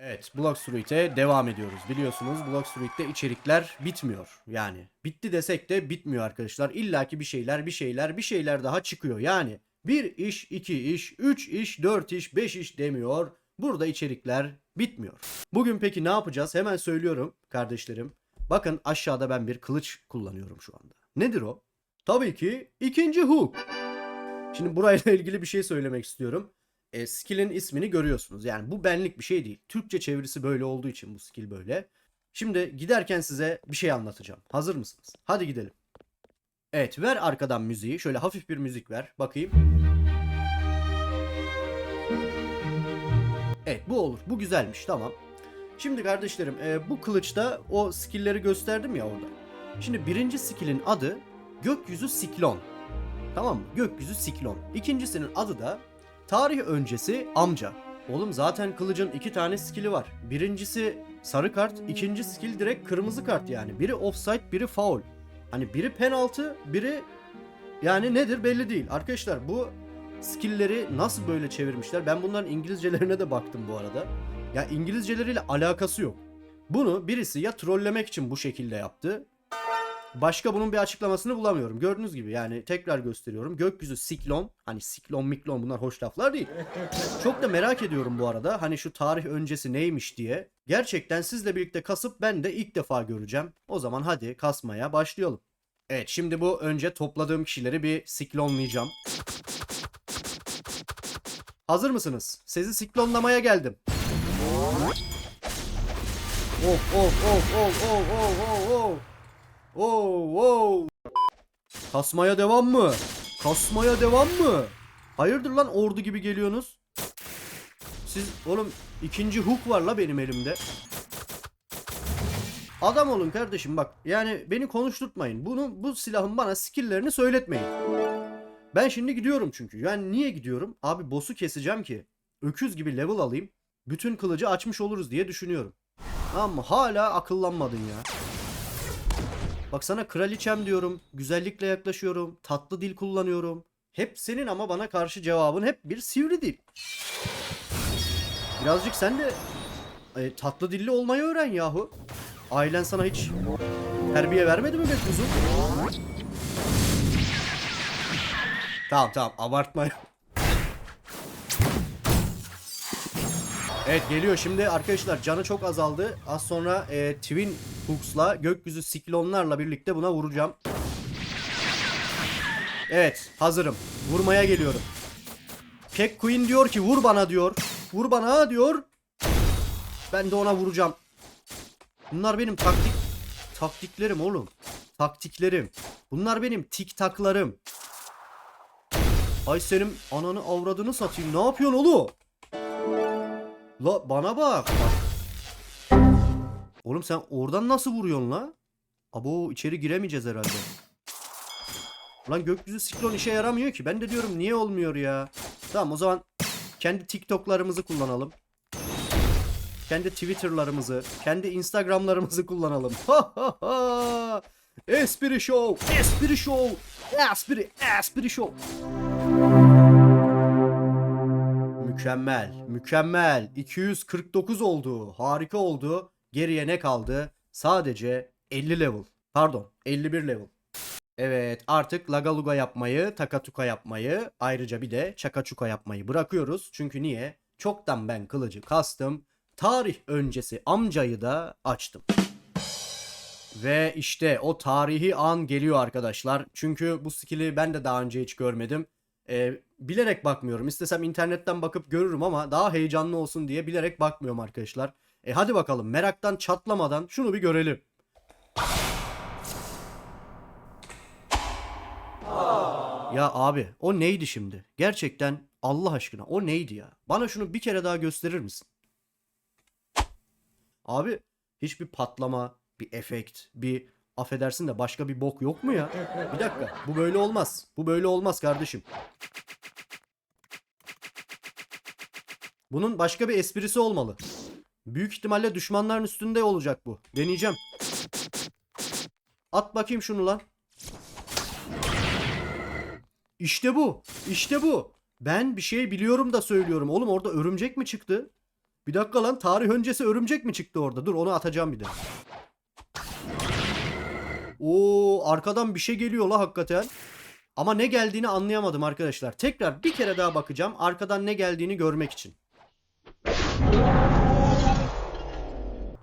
Evet, Blockstreet'e devam ediyoruz. Biliyorsunuz Blockstreet'te içerikler bitmiyor. Yani bitti desek de bitmiyor arkadaşlar. İlla ki bir şeyler, bir şeyler, bir şeyler daha çıkıyor. Yani bir iş, iki iş, üç iş, dört iş, beş iş demiyor. Burada içerikler bitmiyor. Bugün peki ne yapacağız? Hemen söylüyorum kardeşlerim. Bakın aşağıda ben bir kılıç kullanıyorum şu anda. Nedir o? Tabii ki ikinci hook. Şimdi burayla ilgili bir şey söylemek istiyorum. E, skill'in ismini görüyorsunuz. Yani bu benlik bir şey değil. Türkçe çevirisi böyle olduğu için bu skill böyle. Şimdi giderken size bir şey anlatacağım. Hazır mısınız? Hadi gidelim. Evet ver arkadan müziği. Şöyle hafif bir müzik ver. Bakayım. Evet bu olur. Bu güzelmiş. Tamam. Şimdi kardeşlerim e, bu kılıçta o skill'leri gösterdim ya orada. Şimdi birinci skill'in adı gökyüzü siklon. Tamam mı? Gökyüzü siklon. İkincisinin adı da tarih öncesi amca. Oğlum zaten kılıcın iki tane skill'i var. Birincisi sarı kart, ikinci skill direkt kırmızı kart yani. Biri offside, biri foul. Hani biri penaltı, biri yani nedir belli değil. Arkadaşlar bu skill'leri nasıl böyle çevirmişler? Ben bunların İngilizcelerine de baktım bu arada. Ya İngilizceleriyle alakası yok. Bunu birisi ya trollemek için bu şekilde yaptı. Başka bunun bir açıklamasını bulamıyorum. Gördüğünüz gibi yani tekrar gösteriyorum. Gökyüzü siklon. Hani siklon miklon bunlar hoş laflar değil. Çok da merak ediyorum bu arada. Hani şu tarih öncesi neymiş diye. Gerçekten sizle birlikte kasıp ben de ilk defa göreceğim. O zaman hadi kasmaya başlayalım. Evet şimdi bu önce topladığım kişileri bir siklonlayacağım. Hazır mısınız? Sizi siklonlamaya geldim. Of of of of of of of of. Oh, oh. Kasmaya devam mı? Kasmaya devam mı? Hayırdır lan ordu gibi geliyorsunuz? Siz oğlum ikinci hook var la benim elimde. Adam olun kardeşim bak. Yani beni konuşturtmayın. Bunu bu silahın bana skill'lerini söyletmeyin. Ben şimdi gidiyorum çünkü. Yani niye gidiyorum? Abi boss'u keseceğim ki öküz gibi level alayım. Bütün kılıcı açmış oluruz diye düşünüyorum. Ama hala akıllanmadın ya. Bak sana kraliçem diyorum. Güzellikle yaklaşıyorum. Tatlı dil kullanıyorum. Hep senin ama bana karşı cevabın hep bir sivri dil. Birazcık sen de e, tatlı dilli olmayı öğren yahu. Ailen sana hiç terbiye vermedi mi be kuzum? Tamam tamam abartma. Evet geliyor şimdi arkadaşlar canı çok azaldı. Az sonra e, Twin Hooks'la gökyüzü siklonlarla birlikte buna vuracağım. Evet hazırım. Vurmaya geliyorum. Kek Queen diyor ki vur bana diyor. Vur bana diyor. Ben de ona vuracağım. Bunlar benim taktik taktiklerim oğlum. Taktiklerim. Bunlar benim tik taklarım. Ay senin ananı avradını satayım. Ne yapıyorsun oğlum? La bana bak. Oğlum sen oradan nasıl vuruyorsun la? Abo içeri giremeyeceğiz herhalde. Lan gökyüzü siklon işe yaramıyor ki. Ben de diyorum niye olmuyor ya. Tamam o zaman kendi TikTok'larımızı kullanalım. Kendi Twitter'larımızı, kendi Instagram'larımızı kullanalım. Ha ha ha. Espri show, espri show, espri, espri show. Mükemmel, mükemmel. 249 oldu. Harika oldu. Geriye ne kaldı? Sadece 50 level. Pardon, 51 level. Evet, artık lagaluga yapmayı, takatuka yapmayı, ayrıca bir de çakaçuka yapmayı bırakıyoruz. Çünkü niye? Çoktan ben kılıcı kastım. Tarih öncesi amcayı da açtım. Ve işte o tarihi an geliyor arkadaşlar. Çünkü bu skill'i ben de daha önce hiç görmedim. Ee, bilerek bakmıyorum. İstesem internetten bakıp görürüm ama daha heyecanlı olsun diye bilerek bakmıyorum arkadaşlar. E hadi bakalım meraktan çatlamadan şunu bir görelim. Ya abi o neydi şimdi? Gerçekten Allah aşkına o neydi ya? Bana şunu bir kere daha gösterir misin? Abi hiçbir patlama, bir efekt, bir affedersin de başka bir bok yok mu ya? Bir dakika bu böyle olmaz. Bu böyle olmaz kardeşim. Bunun başka bir esprisi olmalı. Büyük ihtimalle düşmanların üstünde olacak bu. Deneyeceğim. At bakayım şunu lan. İşte bu. İşte bu. Ben bir şey biliyorum da söylüyorum. Oğlum orada örümcek mi çıktı? Bir dakika lan tarih öncesi örümcek mi çıktı orada? Dur onu atacağım bir de. Oo arkadan bir şey geliyor la hakikaten. Ama ne geldiğini anlayamadım arkadaşlar. Tekrar bir kere daha bakacağım arkadan ne geldiğini görmek için.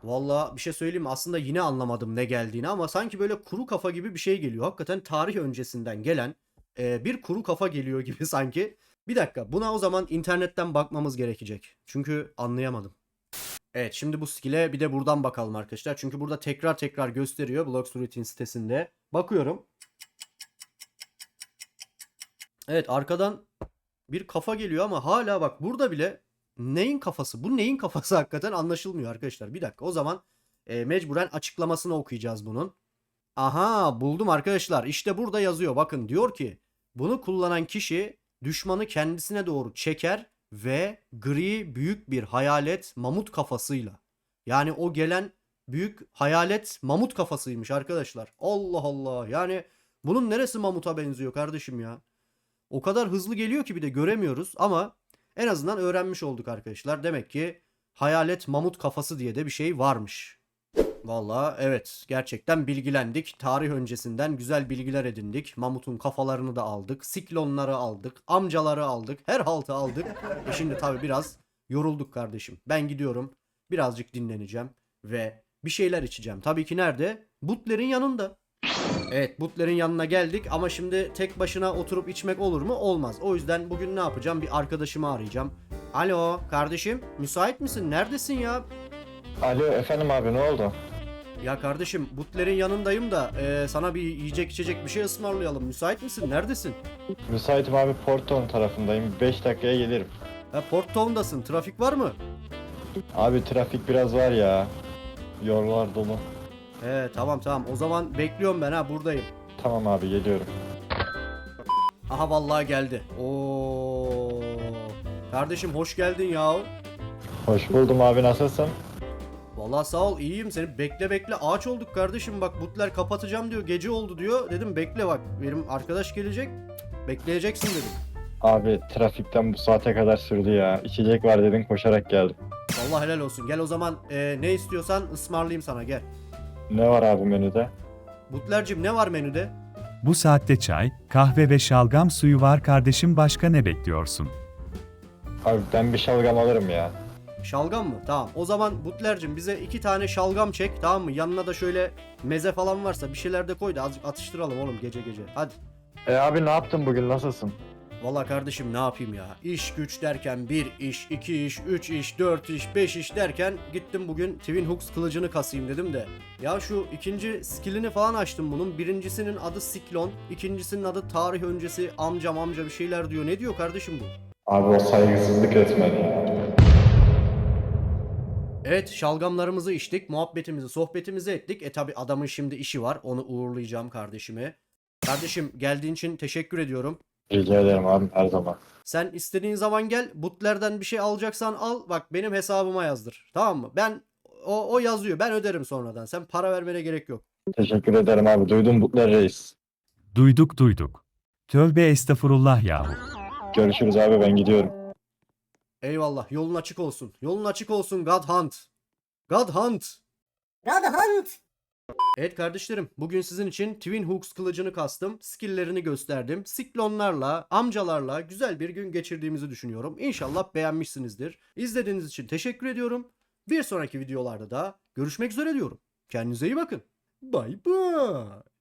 Vallahi bir şey söyleyeyim? Aslında yine anlamadım ne geldiğini ama sanki böyle kuru kafa gibi bir şey geliyor. Hakikaten tarih öncesinden gelen e, bir kuru kafa geliyor gibi sanki. Bir dakika buna o zaman internetten bakmamız gerekecek. Çünkü anlayamadım. Evet şimdi bu skill'e bir de buradan bakalım arkadaşlar. Çünkü burada tekrar tekrar gösteriyor Blocks Routine sitesinde. Bakıyorum. Evet arkadan bir kafa geliyor ama hala bak burada bile neyin kafası? Bu neyin kafası hakikaten anlaşılmıyor arkadaşlar. Bir dakika o zaman e, mecburen açıklamasını okuyacağız bunun. Aha buldum arkadaşlar. İşte burada yazıyor. Bakın diyor ki bunu kullanan kişi düşmanı kendisine doğru çeker ve gri büyük bir hayalet mamut kafasıyla. Yani o gelen büyük hayalet mamut kafasıymış arkadaşlar. Allah Allah. Yani bunun neresi mamuta benziyor kardeşim ya? O kadar hızlı geliyor ki bir de göremiyoruz ama en azından öğrenmiş olduk arkadaşlar. Demek ki hayalet mamut kafası diye de bir şey varmış. Valla evet gerçekten bilgilendik. Tarih öncesinden güzel bilgiler edindik. Mamut'un kafalarını da aldık. Siklonları aldık. Amcaları aldık. Her haltı aldık. E şimdi tabi biraz yorulduk kardeşim. Ben gidiyorum. Birazcık dinleneceğim. Ve bir şeyler içeceğim. Tabii ki nerede? Butler'in yanında. Evet Butler'in yanına geldik ama şimdi tek başına oturup içmek olur mu? Olmaz. O yüzden bugün ne yapacağım? Bir arkadaşımı arayacağım. Alo kardeşim müsait misin? Neredesin ya? Alo efendim abi ne oldu? Ya kardeşim Butler'in yanındayım da e, sana bir yiyecek içecek bir şey ısmarlayalım. Müsait misin? Neredesin? Müsaitim abi Porton tarafındayım. 5 dakikaya gelirim. Ha Port Town'dasın. Trafik var mı? Abi trafik biraz var ya. Yollar dolu. He tamam tamam. O zaman bekliyorum ben ha buradayım. Tamam abi geliyorum. Aha vallahi geldi. Oo. Kardeşim hoş geldin ya. Hoş buldum abi nasılsın? Vallahi sağ ol iyiyim seni bekle bekle ağaç olduk kardeşim bak Butler kapatacağım diyor gece oldu diyor dedim bekle bak benim arkadaş gelecek bekleyeceksin dedim. Abi trafikten bu saate kadar sürdü ya. İçecek var dedin koşarak geldim. Vallahi helal olsun gel o zaman e, ne istiyorsan ısmarlayayım sana gel. Ne var abi menüde? Butler'cim ne var menüde? Bu saatte çay, kahve ve şalgam suyu var kardeşim başka ne bekliyorsun? Abi ben bir şalgam alırım ya. Şalgam mı? Tamam. O zaman Butler'cim bize iki tane şalgam çek tamam mı? Yanına da şöyle meze falan varsa bir şeyler de koy da azıcık atıştıralım oğlum gece gece. Hadi. E abi ne yaptın bugün nasılsın? Valla kardeşim ne yapayım ya? İş güç derken bir iş, iki iş, üç iş, dört iş, beş iş derken gittim bugün Twin Hooks kılıcını kasayım dedim de. Ya şu ikinci skillini falan açtım bunun. Birincisinin adı Siklon, ikincisinin adı tarih öncesi amcam amca bir şeyler diyor. Ne diyor kardeşim bu? Abi o saygısızlık etmedi ya. Evet şalgamlarımızı içtik, muhabbetimizi, sohbetimizi ettik. E tabi adamın şimdi işi var. Onu uğurlayacağım kardeşimi. Kardeşim geldiğin için teşekkür ediyorum. Rica ederim abi her zaman. Sen istediğin zaman gel. Butler'den bir şey alacaksan al. Bak benim hesabıma yazdır. Tamam mı? Ben o, o yazıyor. Ben öderim sonradan. Sen para vermene gerek yok. Teşekkür ederim abi. Duydum Butler Reis. Duyduk duyduk. Tövbe estağfurullah yahu. Görüşürüz abi ben gidiyorum. Eyvallah. Yolun açık olsun. Yolun açık olsun God Hunt. God Hunt. God Hunt. Evet kardeşlerim, bugün sizin için Twin Hooks kılıcını kastım, skilllerini gösterdim. Siklonlarla, amcalarla güzel bir gün geçirdiğimizi düşünüyorum. İnşallah beğenmişsinizdir. İzlediğiniz için teşekkür ediyorum. Bir sonraki videolarda da görüşmek üzere diyorum. Kendinize iyi bakın. Bay bay.